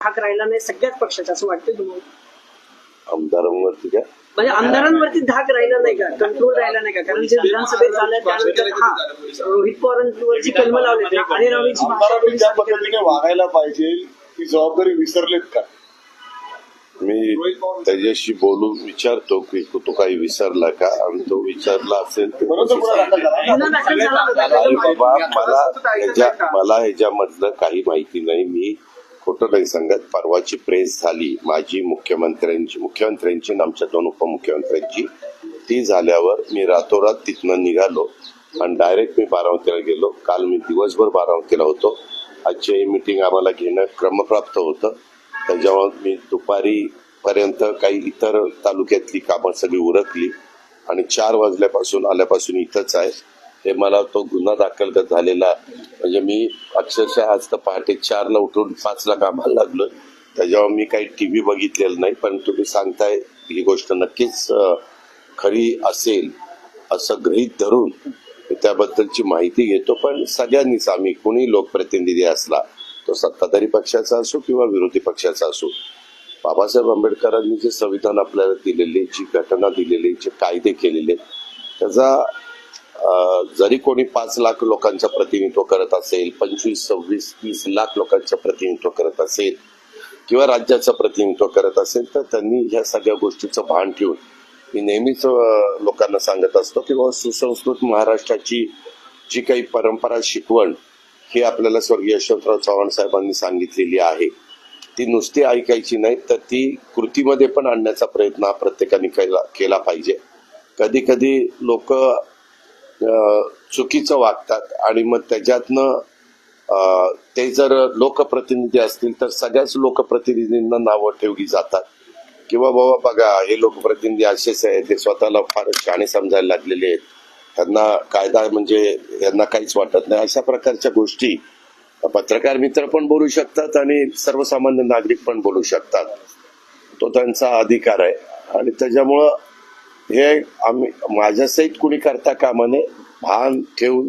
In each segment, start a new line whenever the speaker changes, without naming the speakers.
धाक राहिला नाही सगळ्याच पक्षाचा असं वाटतं तुम्हाला?
आमदारांवरती काय
म्हणजे आमदारांवरती धाक राहिला नाही का? कंट्रोल राहिला नाही का? कारण जे विधानसभेत झालं त्यानंतर हा रोहित पवारांवरची कलम लावले आणि रवीची भाषा
ज्या पद्धतीने वागायला पाहिजे ती जबाबदारी विसरलेत का?
मी त्याच्याशी बोलून विचारतो की तो काही विसरला का? आणि तो विचारला असेल तर
म्हणून तर
तसं
पुन्हा
सांगेल.
दाखल झाला.
गुन्हा दाखल झाला. होता.
अरे बाबा मला ह्याच्या मला ह्याच्यामधलं काही माहिती नाही. मी खोटं नाही सांगत. परवाची प्रेस झाली माझी मुख्यमंत्र्यांची मुख्यमंत्र्यांची आणि आमच्या दोन उपमुख्यमंत्र्यांची. ती झाल्यावर मी रातोरात तिथनं निघालो आणि डायरेक्ट मी बारामतीला गेलो. काल मी दिवसभर बारामतीला होतो. आजची ही मीटिंग आम्हाला घेणं क्रमप्राप्त होतं. त्याच्यामुळे मी दुपारी पर्यंत काही इतर तालुक्यातली कामं सगळी उरकली आणि चार वाजल्यापासून आल्यापासून इथंच आहे. हे मला तो गुन्हा दाखल झालेला. म्हणजे मी अक्षरशः आज तर पहाटे चारला उठून पाचला कामाला लागलो त्याच्यावर मी काही टी व्ही बघितलेलं नाही पण तुम्ही सांगताय ही गोष्ट नक्कीच खरी असेल असं गृहीत धरून त्याबद्दलची माहिती घेतो. पण सगळ्यांनीच आम्ही कोणी लोकप्रतिनिधी असला तो सत्ताधारी पक्षाचा असो किंवा विरोधी पक्षाचा असो बाबासाहेब आंबेडकरांनी जे संविधान आपल्याला दिलेले जी घटना दिलेली जे कायदे केलेले त्याचा जरी कोणी पाच लाख लोकांचं प्रतिनिधित्व करत असेल पंचवीस सव्वीस तीस लाख लोकांचं प्रतिनिधित्व करत असेल किंवा राज्याचं प्रतिनिधित्व करत असेल तर त्यांनी ह्या सगळ्या गोष्टीचं भान ठेवून मी नेहमीच लोकांना सांगत असतो की बाबा सुसंस्कृत महाराष्ट्राची जी काही परंपरा शिकवण ही आपल्याला स्वर्गीय यशवंतराव चव्हाण साहेबांनी सांगितलेली आहे. ती नुसती ऐकायची नाही तर ती कृतीमध्ये पण आणण्याचा प्रयत्न हा प्रत्येकाने केला केला पाहिजे. कधी कधी लोक चुकीचं वागतात. आणि मग त्याच्यातनं ते जर लोकप्रतिनिधी असतील तर सगळ्याच लोकप्रतिनिधींना नावं ठेवली जातात. किंवा बाबा बघा हे लोकप्रतिनिधी असेच आहेत ते स्वतःला फार शाणे समजायला लागलेले आहेत. त्यांना कायदा म्हणजे यांना काहीच वाटत नाही. अशा प्रकारच्या गोष्टी पत्रकार मित्र पण बोलू शकतात आणि सर्वसामान्य नागरिक पण बोलू शकतात. तो त्यांचा अधिकार आहे. आणि त्याच्यामुळं हे आम्ही माझ्यासहित कुणी करता कामा नये भान ठेवून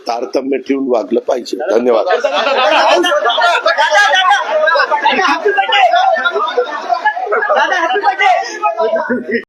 तारतम्य ठेवून वागलं पाहिजे धन्यवाद